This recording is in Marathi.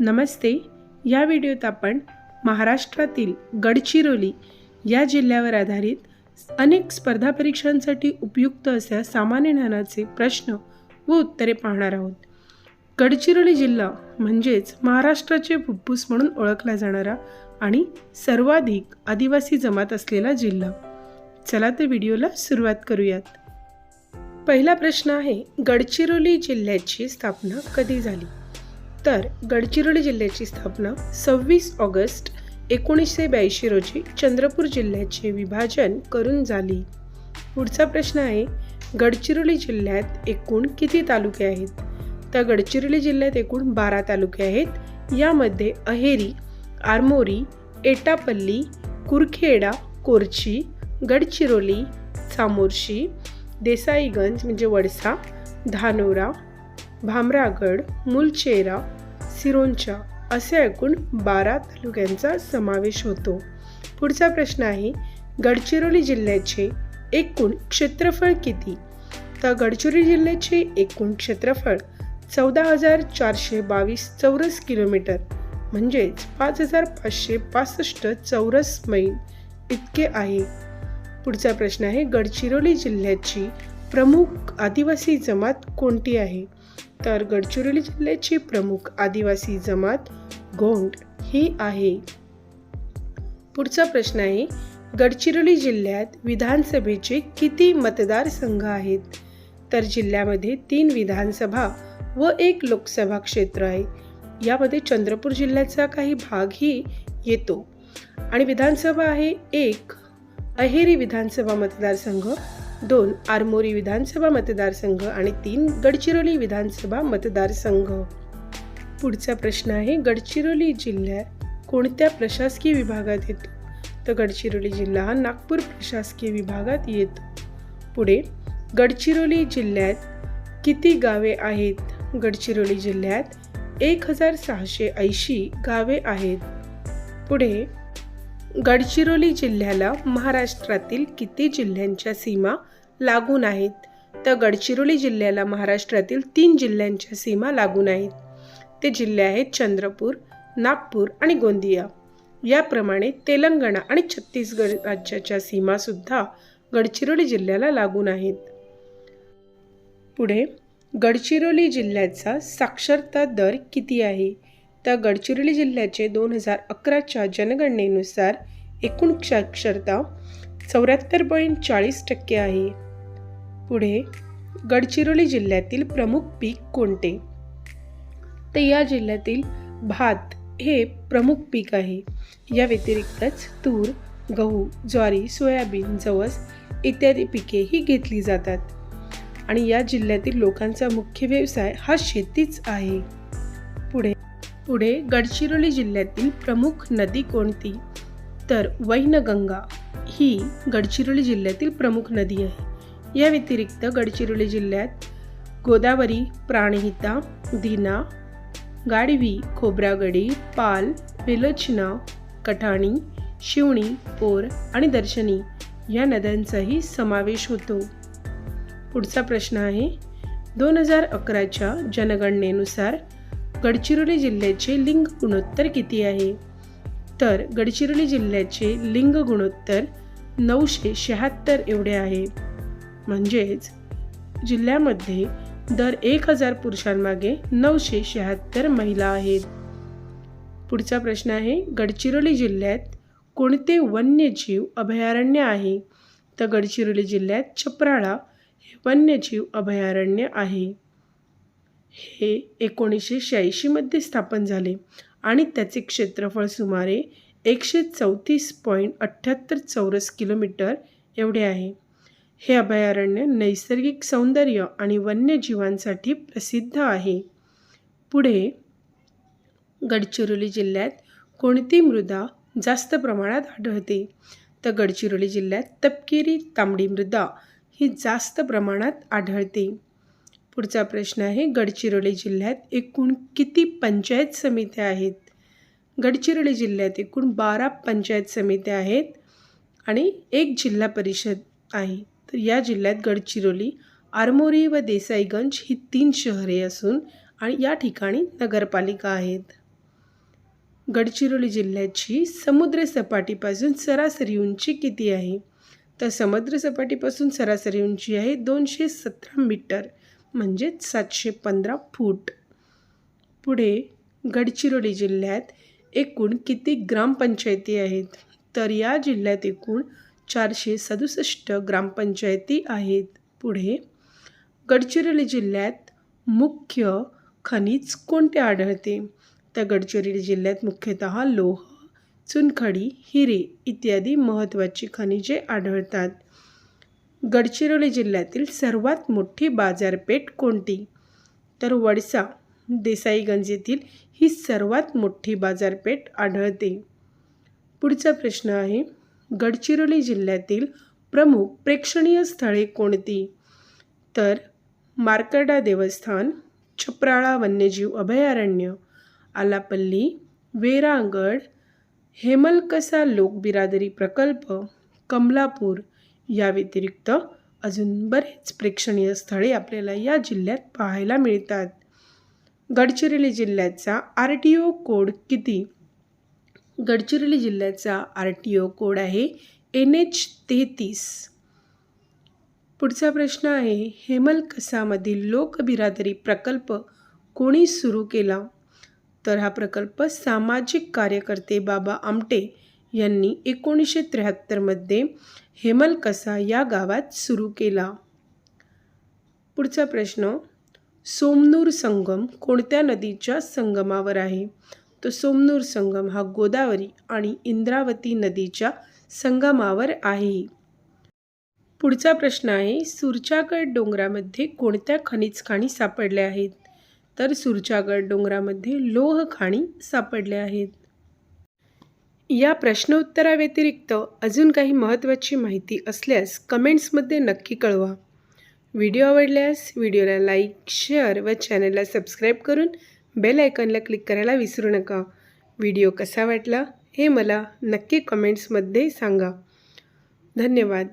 नमस्ते. या व्हिडिओत आपण महाराष्ट्रातील गडचिरोली या जिल्ह्यावर आधारित अनेक स्पर्धा परीक्षांसाठी उपयुक्त अशा सामान्य ज्ञानाचे प्रश्न व उत्तरे पाहणार आहोत. गडचिरोली जिल्हा म्हणजेच महाराष्ट्राचे फुप्फूस म्हणून ओळखला जाणारा आणि सर्वाधिक आदिवासी जमात असलेला जिल्हा. चला तर व्हिडिओला सुरुवात करूयात. पहिला प्रश्न आहे गडचिरोली जिल्ह्याची स्थापना कधी झाली? तर गडचिरोली जिल्ह्याची स्थापना सव्वीस ऑगस्ट एकोणीसशे ब्याऐंशी रोजी चंद्रपूर जिल्ह्याचे विभाजन करून झाली. पुढचा प्रश्न आहे गडचिरोली जिल्ह्यात एकूण किती तालुके आहेत? तर गडचिरोली जिल्ह्यात एकूण बारा तालुके आहेत. यामध्ये अहेरी आरमोरी एटापल्ली कुरखेडा कोरची गडचिरोली चामोर्शी देसाईगंज म्हणजे वडसा धानोरा भामरागड मुलचेरा सिरोंचा असे एकूण बारा तालुक्यांचा समावेश होतो. पुढचा प्रश्न आहे गडचिरोली जिल्ह्याचे एकूण क्षेत्रफळ किती? तर गडचिरोली जिल्ह्याचे एकूण क्षेत्रफळ चौदा हजार चारशे बावीस चौरस किलोमीटर म्हणजेच पाच हजार पाचशे पासष्ट चौरस मैल इतके आहे. पुढचा प्रश्न आहे गडचिरोली जिल्ह्याची प्रमुख आदिवासी जमात कोणती आहे? तर गडचिरोली जिल्ह्याची प्रमुख आदिवासी जमात गोंड ही आहे. पुढचा प्रश्न आहे गडचिरोली जिल्ह्यात विधानसभेचे किती मतदारसंघ आहेत? तर जिल्ह्यामध्ये तीन विधानसभा व एक लोकसभा क्षेत्र आहे. यामध्ये चंद्रपूर जिल्ह्याचा काही भागही येतो. आणि विधानसभा आहे एक अहेरी विधानसभा मतदारसंघ दोन आरमोरी विधानसभा मतदारसंघ आणि तीन गडचिरोली विधानसभा मतदारसंघ. पुढचा प्रश्न आहे गडचिरोली जिल्ह्यात कोणत्या प्रशासकीय विभागात येतो? तर गडचिरोली जिल्हा हा नागपूर प्रशासकीय विभागात येतो. पुढे गडचिरोली जिल्ह्यात किती गावे आहेत? गडचिरोली जिल्ह्यात एक हजार सहाशे ऐंशी गावे आहेत. पुढे गडचिरोली जिल्ह्याला महाराष्ट्रातील किती जिल्ह्यांच्या सीमा लागून आहेत? तर गडचिरोली जिल्ह्याला महाराष्ट्रातील तीन जिल्ह्यांच्या सीमा लागून आहेत. ते जिल्हे आहेत चंद्रपूर नागपूर आणि गोंदिया. याप्रमाणे तेलंगणा आणि छत्तीसगड राज्याच्या सीमासुद्धा गडचिरोली जिल्ह्याला लागून आहेत. पुढे गडचिरोली जिल्ह्याचा साक्षरता दर किती आहे? तर गडचिरोली जिल्ह्याचे दोन हजार अकराच्या जनगणनेनुसार एकूण साक्षरता चौऱ्याहत्तर पॉईंट चाळीस टक्के आहे. पुढे गडचिरोली जिल्ह्यातील प्रमुख पीक कोणते? तर या जिल्ह्यातील भात हे प्रमुख पीक आहे. या व्यतिरिक्तच तूर गहू ज्वारी सोयाबीन जवस इत्यादी पिके ही घेतली जातात. आणि या जिल्ह्यातील लोकांचा मुख्य व्यवसाय हा शेतीच आहे. पुढे पुढे गडचिरोली जिल्ह्यातील प्रमुख नदी कोणती? तर वैनगंगा ही गडचिरोली जिल्ह्यातील प्रमुख नदी आहे. या व्यतिरिक्त गडचिरोली जिल्ह्यात गोदावरी प्राणहिता दिना गाडवी खोब्रागडी पाल विलोचना कठाणी शिवणी पोर आणि दर्शनी या नद्यांचाही समावेश होतो. पुढचा प्रश्न आहे दोन हजार अकराच्या जनगणनेनुसार गडचिरोली जिल्ह्याचे लिंग गुणोत्तर किती आहे? तर गडचिरोली जिल्ह्याचे लिंग गुणोत्तर नऊशे शहात्तर एवढे आहे. म्हणजेच जिल्ह्यामध्ये दर एक हजार पुरुषांमागे नऊशे शहात्तर महिला आहेत. पुढचा प्रश्न आहे गडचिरोली जिल्ह्यात कोणते वन्यजीव अभयारण्य आहे? तर गडचिरोली जिल्ह्यात छपराळा हे वन्यजीव अभयारण्य आहे. हे एकोणीसशे शहाऐंशीमध्ये स्थापन झाले आणि त्याचे क्षेत्रफळ सुमारे एकशे चौतीस पॉईंट अठ्ठ्याहत्तर चौरस किलोमीटर एवढे आहे. हे अभयारण्य नैसर्गिक सौंदर्य आणि वन्यजीवांसाठी प्रसिद्ध आहे. पुढे गडचिरोली जिल्ह्यात कोणती मृदा जास्त प्रमाणात आढळते? तर गडचिरोली जिल्ह्यात तपकिरी तांबडी मृदा ही जास्त प्रमाणात आढळते. पुढचा प्रश्न आहे गडचिरोली जिल्ह्यात एकूण किती पंचायत समित्या आहेत? गडचिरोली जिल्ह्यात एकूण बारा पंचायत समित्या आहेत आणि एक जिल्हा परिषद आहे. तर या जिल्ह्यात गडचिरोली आरमोरी व देसाईगंज ही तीन शहरे असून आणि या ठिकाणी नगरपालिका आहेत. गडचिरोली जिल्ह्याची समुद्र सपाटीपासून सरासरी उंची किती आहे? तर समुद्र सपाटीपासून सरासरी उंची आहे दोनशे सतरा मीटर. म्हणजेच सातशे पंधरा फूट. पुढे गडचिरोली जिल्ह्यात एकूण किती ग्रामपंचायती आहेत? तर या जिल्ह्यात एकूण चारशे सदुसष्ट ग्रामपंचायती आहेत. पुढे गडचिरोली जिल्ह्यात मुख्य खनिज कोणते आढळते? तर गडचिरोली जिल्ह्यात मुख्यतः लोह चुनखडी हिरे इत्यादी महत्त्वाची खनिजे आढळतात. गडचिरोली जिल्ह्यातील सर्वात मोठी बाजारपेठ कोणती? तर वडसा देसाईगंज येथील ही सर्वात मोठी बाजारपेठ आढळते. पुढचा प्रश्न आहे गडचिरोली जिल्ह्यातील प्रमुख प्रेक्षणीय स्थळे कोणती? तर मार्कडा देवस्थान छप्राळा वन्यजीव अभयारण्य आलापल्ली वेरांगड हेमलकसा लोकबिरादरी प्रकल्प कमलापूर या व्यतिरिक्त अजून बरेच प्रेक्षणीय स्थळे आपल्याला या जिल्ह्यात पाहायला मिळतात. गडचिरोली जिल्ह्याचा आर टी ओ कोड किती? गडचिरोली जिल्ह्याचा आर टी ओ कोड आहे एन एच तेहतीस. पुढचा प्रश्न आहे हेमलकसामधील लोकबिरादरी प्रकल्प कोणी सुरू केला? तर हा प्रकल्प सामाजिक कार्यकर्ते बाबा आमटे यांनी एकोणीसशे त्र्याहत्तरमध्ये हेमलकसा या गावात सुरू केला? पुढचा प्रश्न सोमनूर संगम कोणत्या नदीच्या संगमावर आहे? तो सोमनूर संगम हा गोदावरी आणि इंद्रावती नदीच्या संगमावर आहे. पुढचा प्रश्न आहे सुरचागड डोंगरामध्ये कोणत्या खनिज खाणी सापडल्या आहेत? तर सुरचागड डोंगरामध्ये लोह खाणी सापडल्या आहेत. या प्रश्नोत्तराव्यतिरिक्त अजून काही महत्त्वाची माहिती असल्यास कमेंट्समध्ये नक्की कळवा. व्हिडिओ आवडल्यास व्हिडिओला लाईक शेअर व चॅनलला सबस्क्राईब करून बेल आयकॉनला क्लिक करायला विसरू नका. व्हिडिओ कसा वाटला हे मला नक्की कमेंट्समध्ये सांगा. धन्यवाद.